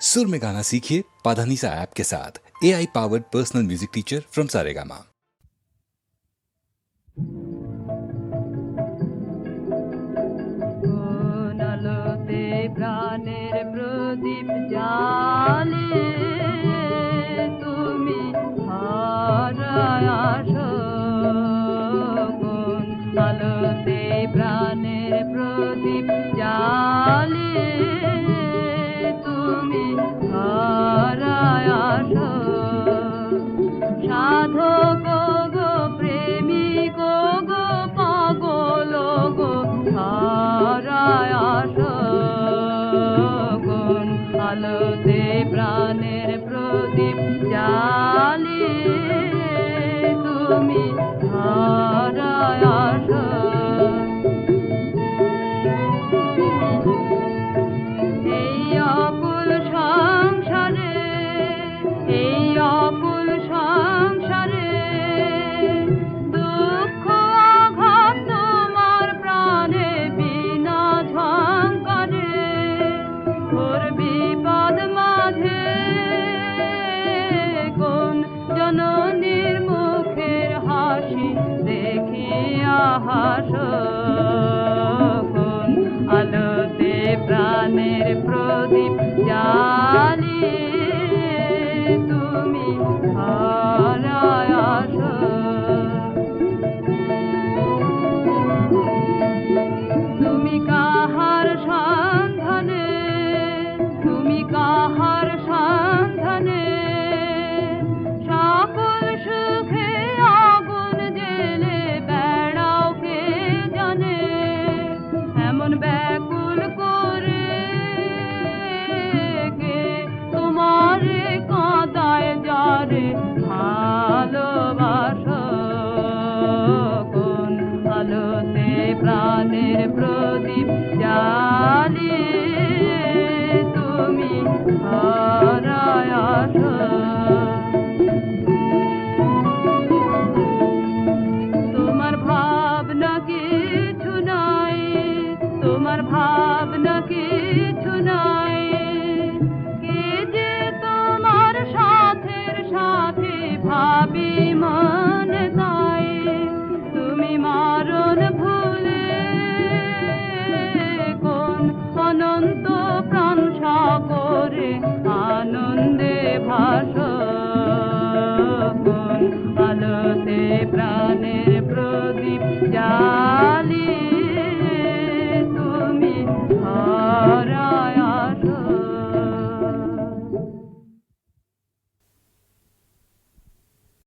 सुर में गाना सीखिए पाधानीसा ऐप के साथ A I powered personal music teacher from Saregama কোন আলোতে প্রাণের প্রদীপ জালে তুমি হারায় আসো কোন আলোতে প্রাণের প্রদীপ জালে হাসি দেখিয়া হাস আলোতে প্রাণের প্রদীপ জালি তুমি হারায় তুমি কাহার সন্ধানে তুমি কাহার তোমার ভাবনা কিছু নাই তোমার ভাব